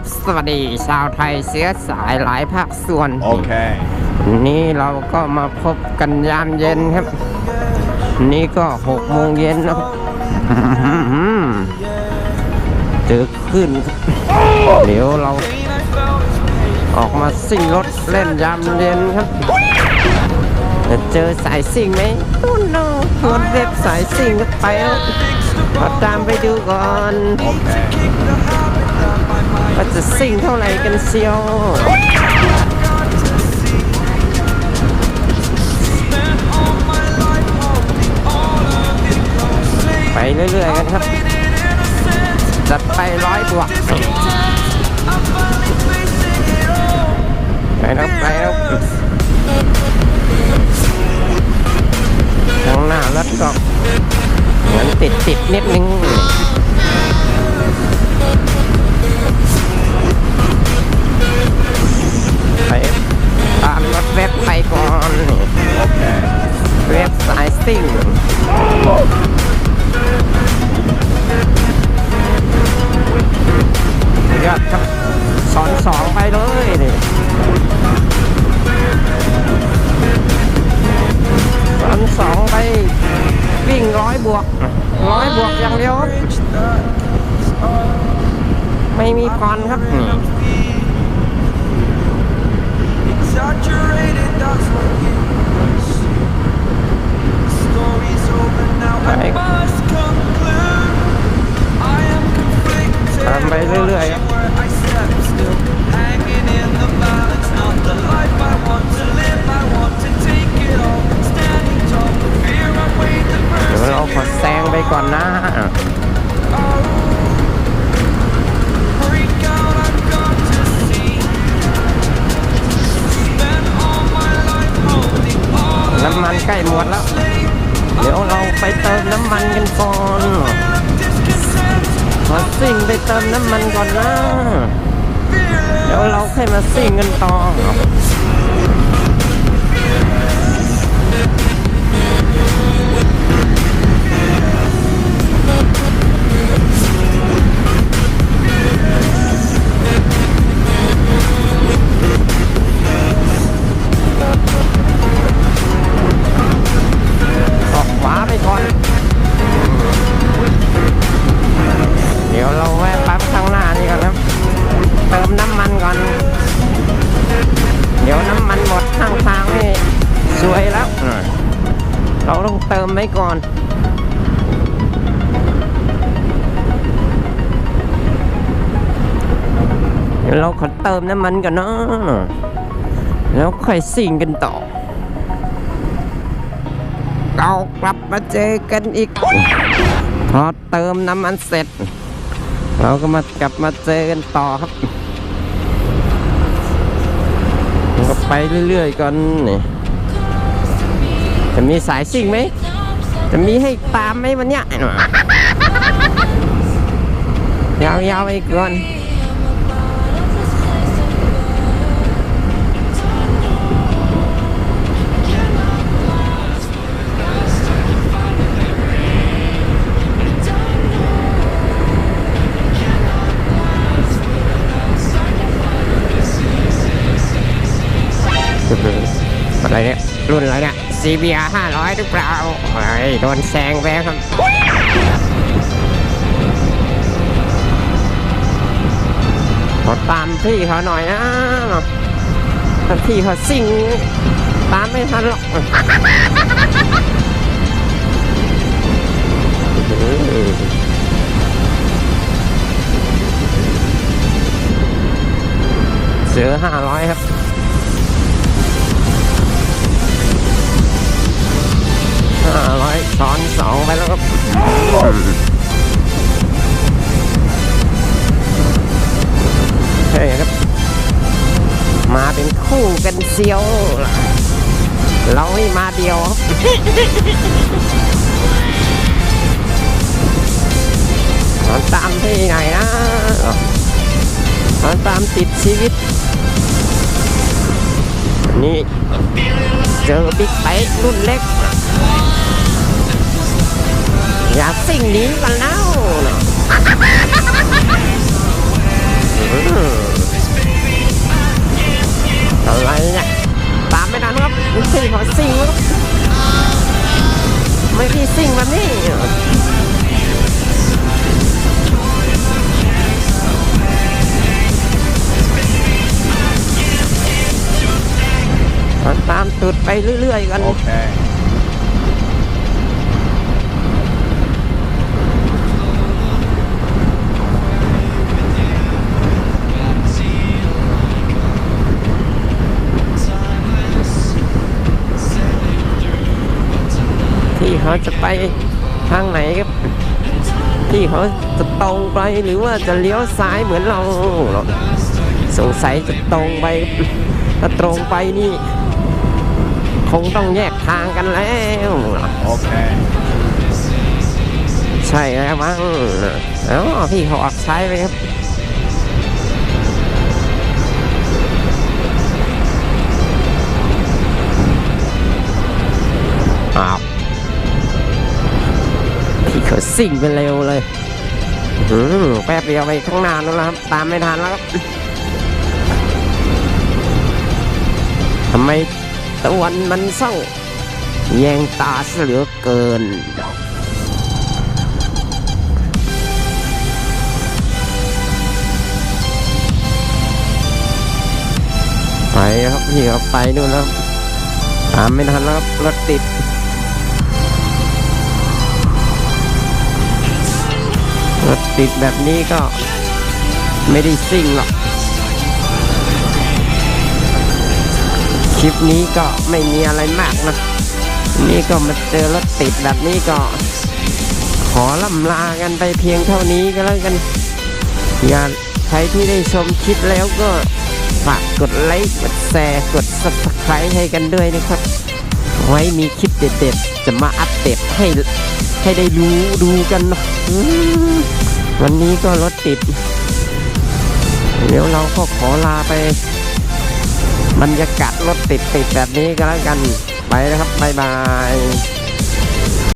บสวัสดีชาวไทยเชื้อสายหลายภาคส่วน Okay. นี่เราก็มาพบกันยามเย็นครับ นี่ก็หกโมงเย็นแล้วครับอื้อหือเจอขึ้นครับเดี๋ยวเรา ออกมาซิ่งรถเล่นยามเย็นครับ จะเจอสายซิ่งไหมโอ้โนรถเว็บสายซิ่งก็ไปแล้วขอตามไปดูก่อน Okay. ว่าจะซิ่งเท่าไหร่กันเชียวไปเรื่อยๆกันครับ จัดไปร้อยบวกไปแล้วไปแล้วข้างหน้ารถก็เหมือนติดติดๆนิดนึง ไปตามรถเว็บไปก่อนเว็บสายซิ่งยอดครับสอนสองไปเลยนี่สอนสองไปวิ่งร้อยบวกร้อยบวกอย่างเดียว ไม่มีพรครับ กล้หมดแล้ว เดี๋ยวเราไปเติมน้ำมันกันก่อนมาซิ่งไปเติมน้ำมันก่อนนะ เดี๋ยวเราค่อยมาซิ่งกันต่ออ มไว้ก่อนเดี๋ยเราขอเติมน้ำมันก่อนเนาะแล้วค่อยซิ่งกันต่อ เรากลับมาเจอกันอีก พอเติมน้ำมันเสร็จ เราก็มากลับมาเจอกันต่อครับก็ไปเรื่อยๆก่อนนี่จะมีสายซิ่งไหม จะมีให้ตามไหมวันเนี้ยยาวๆไปก่อนอะไรเนี่ยรุ่นอะไรเนี่ย CBR 500 หรือเปล่าเฮ้ยโดนแซงไปครับ ขอตามพี่เขาหน่อยนะพี่เขาซิ่งตามไม่ทันหรอกเสือห้าร้อยครับาร้อนสองไปแล้วครับเฮ้ยครับ มาเป็นคู่กันเซียว เรานี่มาเดียวมันตามที่ไหนนะมันตามติดชีวิต นี่เจอบิ๊กไบค์รุ่นเล็ก อย่าสิ่งนี้กันแล้วอะไรเนี่ยตามไม่ทันครับมีสิ่งของสิ่งครับไม่มีสิ่งแบบนี้ตามตุดไปเรื่อยๆกัน โอเค ที่เขาจะไปทางไหนครับ ที่เขาจะตรงไปหรือว่าจะเลี้ยวซ้ายเหมือนเรา สงสัยจะตรงไปครับถ้าตรงไปนี่ คงต้องแยกทางกันแล้ว Okay. ใช่แล้วมั้งเอ้าพี่เขาออกซ้ายไปครับ สิ่งไปเร็วเลยแป๊บเดียวไปข้างนานแล้วครับ ตามไม่ทันแล้วครับทำไมตะวันมันเศร้าแยงตาเสือเกินไปครับพี่ครับไปนู่นแล้วตามไม่ทันแล้วครับรถติด รถติดแบบนี้ก็ไม่ได้ซิ่งหรอก คลิปนี้ก็ไม่มีอะไรมากนะ นี่ก็มาเจอรถติดแบบนี้ก็ ขอล่ำลากันไปเพียงเท่านี้ก็แล้วกันอย่าใครที่ได้ชมคลิปแล้วก็ฝากกดไลค์กดแชร์กด subscribe ให้กันด้วยนะครับ ไว้มีคลิปเด็ดๆ จะมาอัปเดตให้ ให้ได้รู้ดูกันเนาะวันนี้ก็รถติด เดี๋ยวเราก็ขอลาไปบรรยากาศรถติดติดแบบนี้ก็แล้วกัน ไปนะครับ บ๊ายบาย